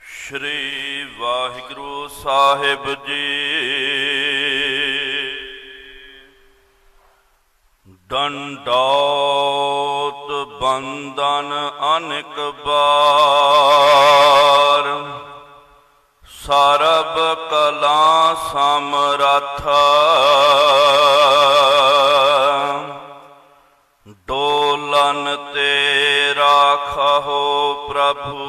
ਸ਼੍ਰੀ ਵਾਹਿਗੁਰੂ ਸਾਹਿਬ ਜੀ। ਡੰਡੌਤ ਬੰਦਨ ਅਨੇਕ ਬਾਰ ਸਰਬ ਕਲਾ ਸਮਰਥ। ਰਾਖੋ ਪ੍ਰਭੂ,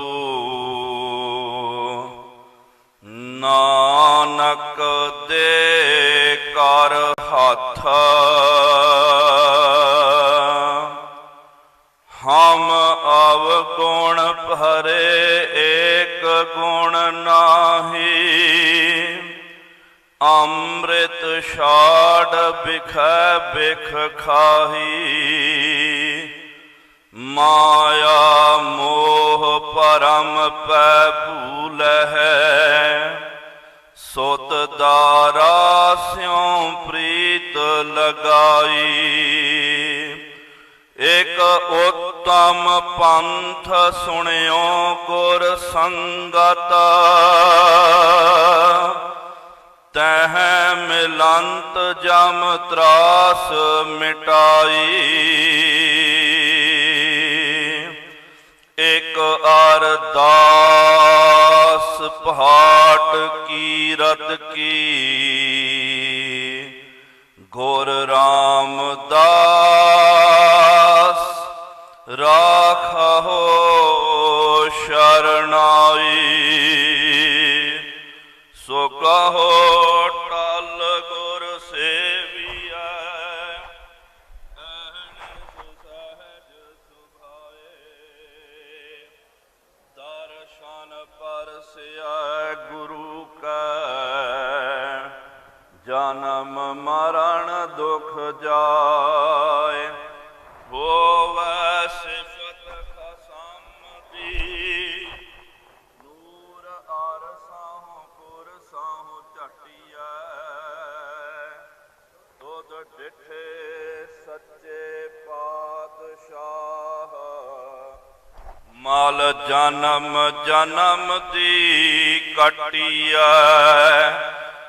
ਨਾਨਕ ਦੇ ਕਰ ਹੱਥ। ਹਮ ਅਵ ਗੁਣ ਭਰੇ ਏਕ ਗੁਣ ਨਾਹੀ, ਅੰਮ੍ਰਿਤ ਛਾੜ ਬਿਖੈ ਬਿਖ ਖਾਹੀ। ਮਾਇਆ ਮੋਹ ਪੈ ਭੂਲ ਹੈ। ਸੁਤ ਦਾਰਾ ਸਿਉ ਪ੍ਰੀਤ ਲਗਾਈ। ਇਕ ਉਤਮ ਪੰਥ ਸੁਣਿਓ ਗੁਰ ਸੰਗਤ। ਤਹ ਮਿਲੰਤ ਜਮ ਤਰਾਸ ਮਿਟਾਈ। ਇਕ ਅਰਦਾਸ ਪਹਾਟ ਕੀਰਤ ਕੀ। ਗੁਰ ਰਾਮ ਜਨਮ ਮਰਨ ਦੁਖ ਜਾਏ। ਹੋਵੈ ਸਿਫਤ ਖਸਮ ਦੀ ਨੂਰ ਅਰ ਸਾਹੋ ਪੁਰ ਸਾਹੋ ਝਟਿਐ। ਤੁਧ ਡਿਠੇ ਸੱਚੇ ਪਾਤਸ਼ਾਹ। ਮਲ ਜਨਮ ਜਨਮ ਦੀ ਕਟਿਆ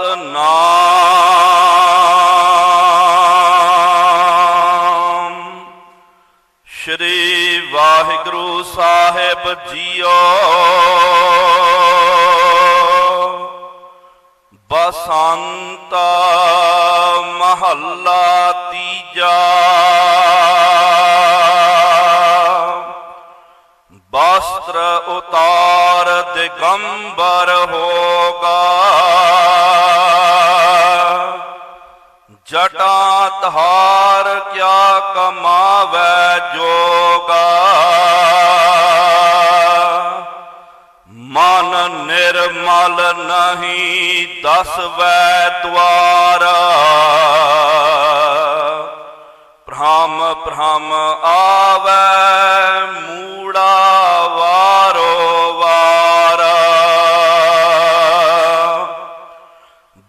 ਸਤਨਾਮ ਸ਼੍ਰੀ ਵਾਹਿਗੁਰੂ ਸਾਹਿਬ ਜੀਓ। ਬਸੰਤ ਮਹੱਲਾ ਤੀਜਾ। ਵਸਤਰ ਉਤਾਰ ਦਿਗੰਬਰ ਹੋ ਜੋਗਾ ਮਨ ਨਿਰਮਲ ਨਹੀਂ ਦਸਵੈ ਦਵਾਰਾ ਭ੍ਰਮ ਭ੍ਰਮ ਆਵੈ ਮੂੜਾ ਵਾਰੋ ਵਾਰਾ।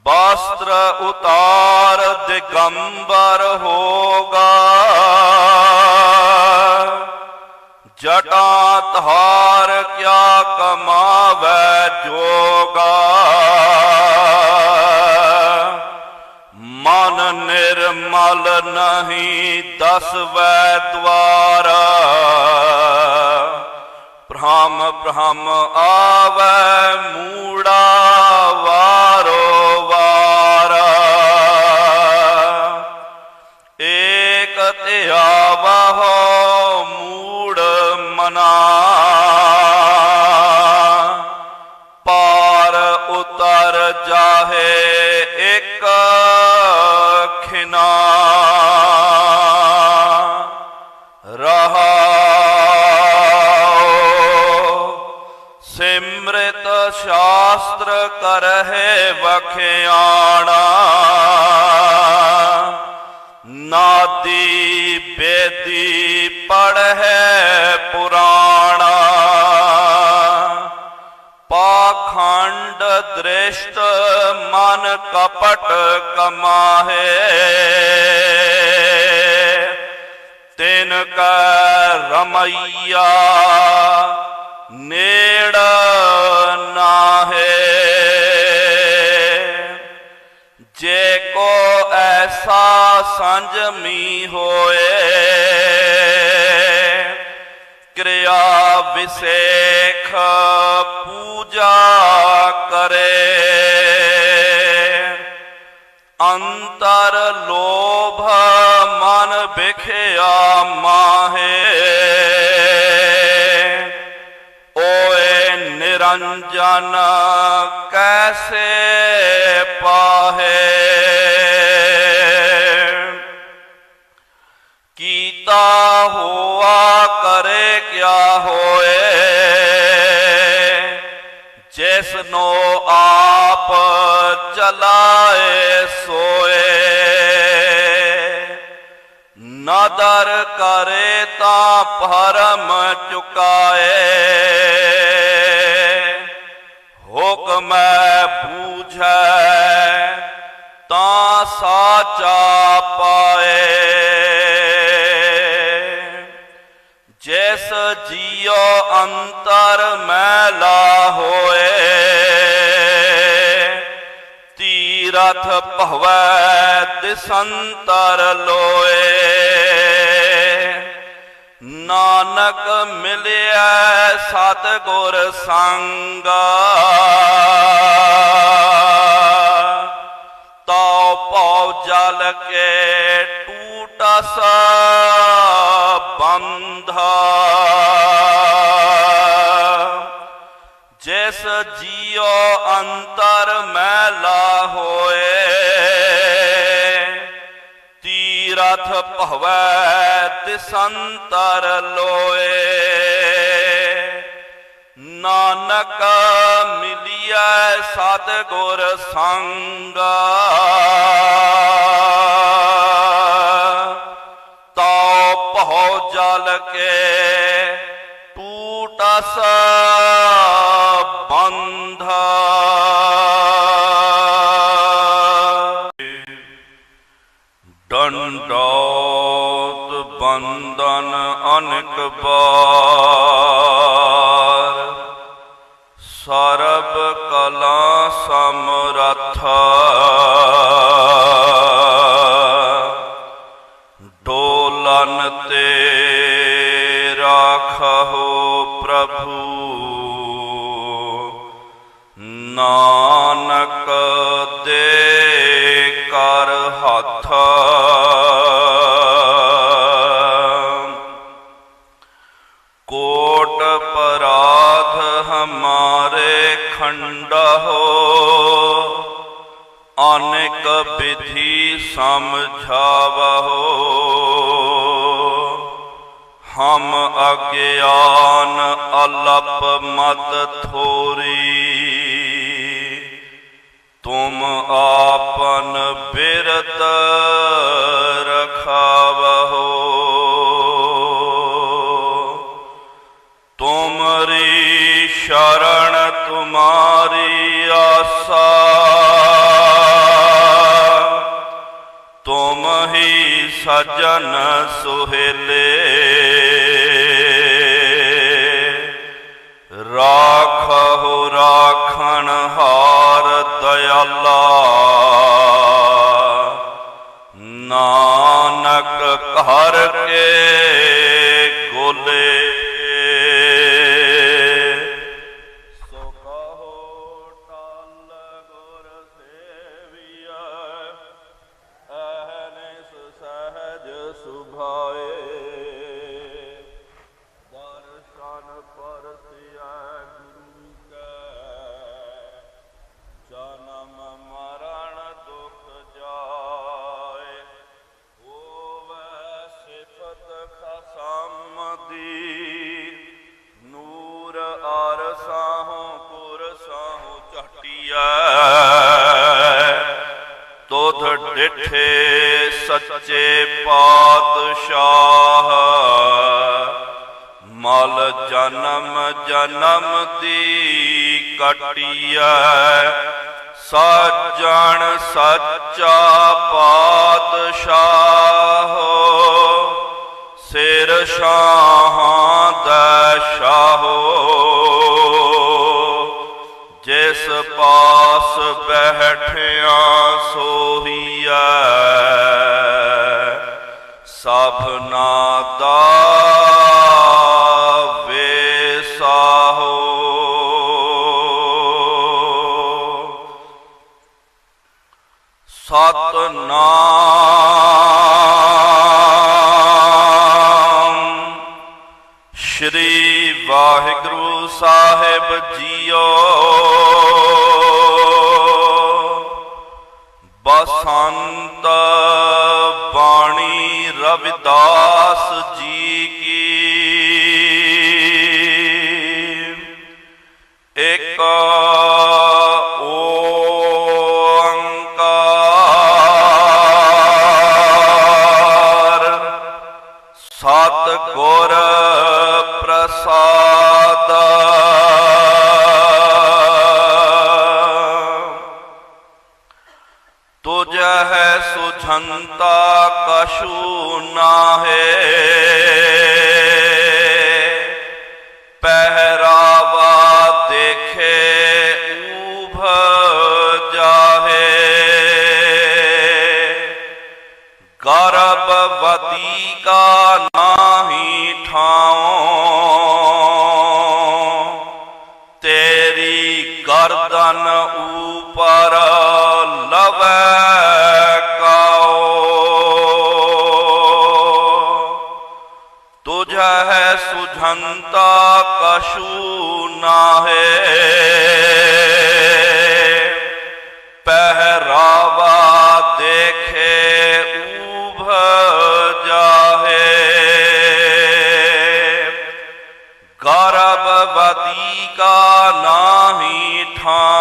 ਵਸਤਰ ਉਤਾਰ ਦਿਗੰਬਰ ਹੋ ਜਟਾ ਤਹਾਰ ਕਿਆ ਕਮਾਵੈ ਜੋਗਾ। ਮਨ ਨਿਰਮਲ ਨਹੀਂ ਦਸਵੈ ਦਵਾਰਾ ਭ੍ਰਮ ਭ੍ਰਮ ਆਵੈ ਮੂੜਾ ਰਹਾਉ ਸਿਮਰਤ ਸ਼ਾਸਤਰ ਕਰਹਿ ਵਖਿਆਣਾ। ਨਾਦੀ ਬੇਦੀ ਪੜਹਿ ਪੁਰਾਣਾ। ਪਾਖੰਡ ਦ੍ਰਿਸ਼ਟ ਮਨ ਕਪਟ ਕਮਾਹੇ। ਕੈ ਰਮਈਆ ਨੇੜ ਨਾਹੇ। ਜੇ ਕੋ ਐਸਾ ਸੰਜਮੀ ਹੋਏ ਕਿਰਿਆ ਵਿਸੇਖ ਪੂਜਾ ਕਰੇ। ਅੰਤਰ ਲੋਭ ਮਨ ਵਿਖਿਆ ਮਾਹੇ ਓਏ ਨਿਰੰਜਨ ਕੈਸੇ ਪਾਹੇ ਕੀਤਾ ਹੋਆ ਕਰੇ ਕਿਆ ਹੋਏ ਜਿਸ ਨੋ ਆਪ ਚਲਾਏ ਸੋਏ। ਨਦਰ ਕਰੇ ਤਾਂ ਭਰਮ ਚੁਕਾਏ। ਹੁਕਮ ਬੂਝੈ ਤਾਂ ਸਾਚਾ ਪਾਏ। ਜਿਸ ਜੀਉ ਅੰਤਰ ਮੈਲਾ ਹੋਏ ਤੀਰਥ ਭਵੈ ਦਿਸੰਤਰ ਲੋਏ। ਨਾਨਕ ਮਿਲਿਆ ਸਤ ਗੁਰ ਸੰਗਾ। ਤਉ ਪਉ ਜਲ ਕੇ ਟੂਟਸ ਬੰਧਾ। ਜਿਸ ਜੀਉ ਅੰਤਰ ਮੈਲਾ ਹੋਏ। ਤੀਰਥ ਭਵੈ ਦਿਸੰਤਰ ਲੋਏ। ਨਾਨਕ ਮਿਲਿਆ ਸਤ ਗੁਰ ਸੰਗਾ। ਤਉ ਭਉ ਜਲ ਕੇ ਟੂਟਸ ਡੰਡੌਤ ਬੰਦਨ ਅਨਕ ਬਾਰ ਸਰਬ ਕਲਾ ਸਮਰਥ ਕੋਟ ਪਰਾਧ ਹਮਾਰੇ ਖੰਡਹੁ ਅਨੇਕ ਵਿਧੀ ਸਮਝਾਵਹੁ ਹਮ ਅਗਿਆਨ ਅਲਪ ਮਤ ਥੋਰੀ। ਤੁਮ ਆਪਨ ਬਿਰਤ ਤੁਮਰੀ ਸ਼ਰਣ ਤੁਮਾਰੀ ਆਸਾ। ਤੁਮ ਹੀ ਸਜਨ ਸੁਹੇਲੇ। ਰਾਖਹੁ ਰਾਖਣ ਹਾਰ ਦਇਆਲਾ। ਨਾਨਕ ਘਰ ਕੇ ਗੋਲੇ ਸਾਹੋਂ ਪੁਰ ਸਾਹੋਂ ਝਟਿਆ ਤੋਧ ਡਿਠੇ ਸੱਚੇ ਪਾਤਸ਼ਾਹ। ਮਲ ਜਨਮ ਜਨਮ ਦੀ ਕਟਿਆ ਸਾਜਣ ਸੱਚਾ ਪਾਤਸ਼ਾਹ। ਸਿਰ ਸ਼ਾਹਾਂ ਸਤਨਾਮ ਸ਼੍ਰੀ ਵਾਹਿਗੁਰੂ ਸਾਹਿਬ ਜੀਓ। ਬਸੰਤ ਬਾਣੀ ਰਵਿਦਾਸ ਜੀ ਕੀ। ਇਕ गर्दन ऊपर लव तुझ है सुझनता कशु ना पहरावा देखे उभ जाहे। गर्भवती का नाही ਨਾਹੀ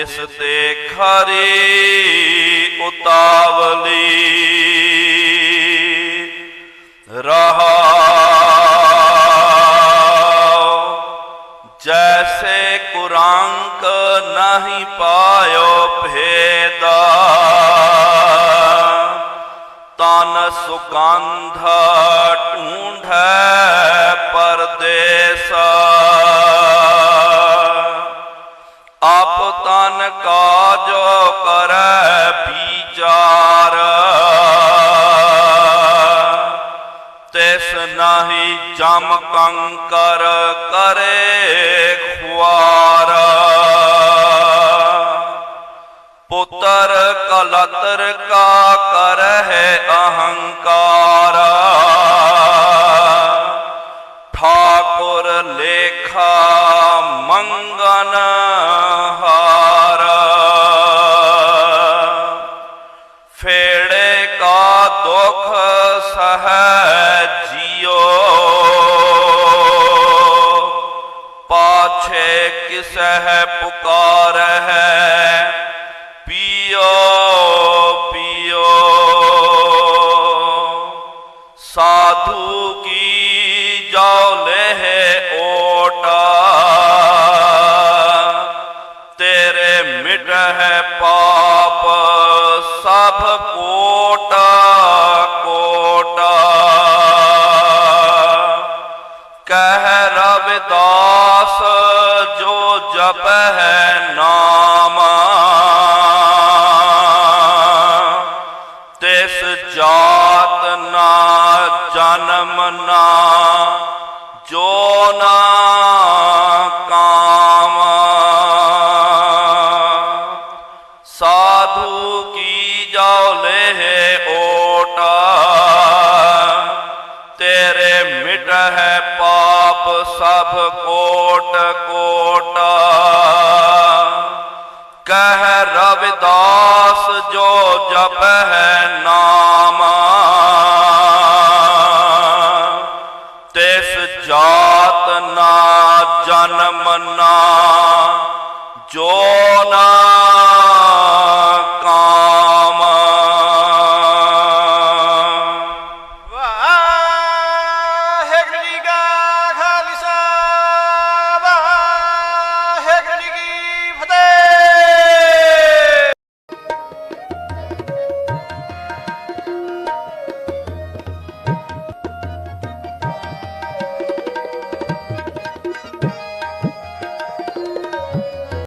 ਤਿਸ ਤੇ ਖਰੀ ਉਤਾਵਲੀ। ਰਹਾ ਜੈਸੇ ਕੁਰੰਕ ਨਹੀਂ ਪਾਇਓ ਭੇਦਾ ਤਨ ਸੁਗੰਧ ਢੂੰਢੈ ਆਪ ਤਨ ਕਾਜੋ ਕਰੈ ਵਿਚਾਰ। ਤਿਸ ਨਾਹੀ ਜਮ ਕੰਕਰ ਕਰੇ ਖੁਆਰ। ਪੁੱਤਰ ਕਲਤਰ ਕਾ ਕਰਹਿ ਅਹੰਕਾਰ। ਤੇਰੇ ਮਿਟ ਸਭ ਕੋਟ ਕੋਟ। ਕਹਿ ਰਵਿਦਾਸ ਜੋ ਜਪ ਹੈ ਨਾਮ। ਤਿਸ ਜਾਤ ਨਾ ਜਨਮ ਨਾ, ਜੋ ਨਾ